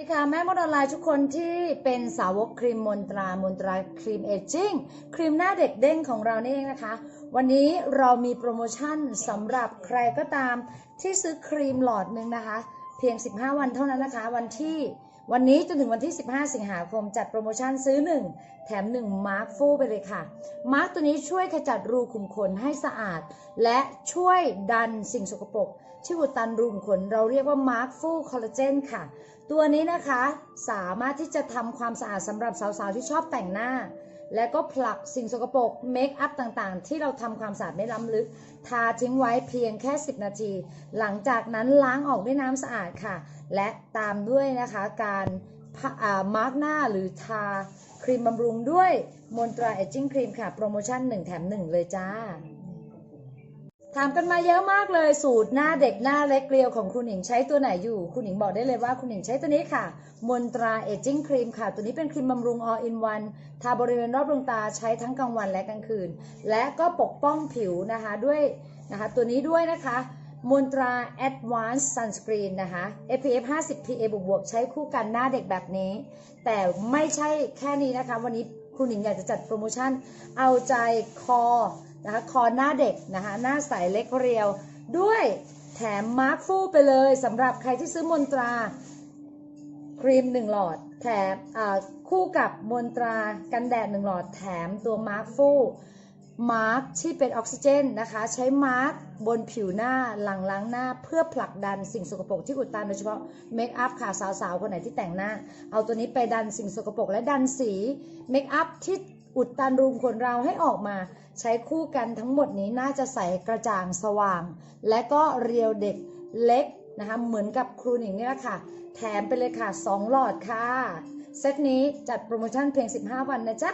สวัสดีค่ะแม่มดออนไลน์ทุกคนที่เป็นสาวกครีมมนตรามนตราครีมเอจจิ้งครีมหน้าเด็กเด้งของเรานี่เองนะคะ วันนี้เรามีโปรโมชั่นสำหรับใครก็ตามที่ซื้อครีมหลอดหนึ่งนะคะ เพียง 15 วันเท่านั้นนะคะ วันที่ วันนี้จนถึงวันที่ 15 สิงหาคมจัดโปรโมชั่นซื้อ 1 แถม 1 มาร์คฟูไปเลยค่ะ มาร์คตัวนี้ช่วยขจัดรูขุมขนให้สะอาด และช่วยดันสิ่งสกปรกที่อุดตันรูขุมขน เราเรียกว่ามาร์คฟูคอลลาเจนค่ะ ตัวนี้นะคะสามารถที่จะทำความสะอาดสำหรับสาวๆที่ชอบแต่งหน้า และก็ผลักสิ่งสกปรกเมคอัพต่างๆ ที่เราทำความสะอาดไม่ล้ำลึก ทาทิ้งไว้เพียงแค่ 10 นาที หลังจากนั้นล้างออกด้วยน้ำสะอาดค่ะ และตามด้วยนะคะการมาร์กหน้าหรือทาครีมบำรุงด้วยมนตราเอจจิ้งครีมค่ะ โปรโมชั่น 1 แถม 1 เลยจ้า ถามกันมาเยอะมากเลยสูตรหน้าเด็กหน้าเล็กเกลียวของคุณหญิงใช้ตัวไหนอยู่ คุณหญิงบอกได้เลยว่าคุณหญิงใช้ตัวนี้ค่ะ มนตราเอจิ้งครีมค่ะ ตัวนี้เป็นครีมบำรุง all in one ทาบริเวณรอบดวงตาใช้ทั้งกลางวันและกลางคืน และก็ปกป้องผิวนะคะด้วยนะคะตัวนี้ด้วยนะคะมนตรา Advanced Sunscreen นะคะ SPF 50 PA บวกๆใช้คู่กันหน้าเด็กแบบนี้ แต่ไม่ใช่แค่นี้นะคะ วันนี้ คุณหนิงอยากจะจัดโปรโมชั่น เอาใจคอนะคะคอหน้าเด็กนะคะหน้าใสเล็กเรียว ด้วยแถมมาร์คฟูไปเลยสำหรับใครที่ซื้อมนตราครีม1หลอด แถมคู่กับมนตรากันแดด1หลอดแถมตัวมาร์คฟู มาร์คที่เป็นออกซิเจนนะคะ ใช้มาร์คบนผิวหน้าหลังล้างหน้า เพื่อผลักดันสิ่งสกปรกที่อุดตันโดยเฉพาะเมคอัพค่ะสาวๆ คนไหนที่แต่งหน้า เอาตัวนี้ไปดันสิ่งสกปรกและดันสีเมคอัพที่อุดตันรูมขนเราให้ออกมา ใช้คู่กันทั้งหมดนี้น่าจะใสกระจ่างสว่าง และก็เรียวเด็กเล็กนะคะเหมือนกับครูหนิงนี่แหละค่ะ แถมไปเลยค่ะ 2 หลอดค่ะ เซตนี้จัดโปรโมชั่นเพียง 15 วันนะจ๊ะ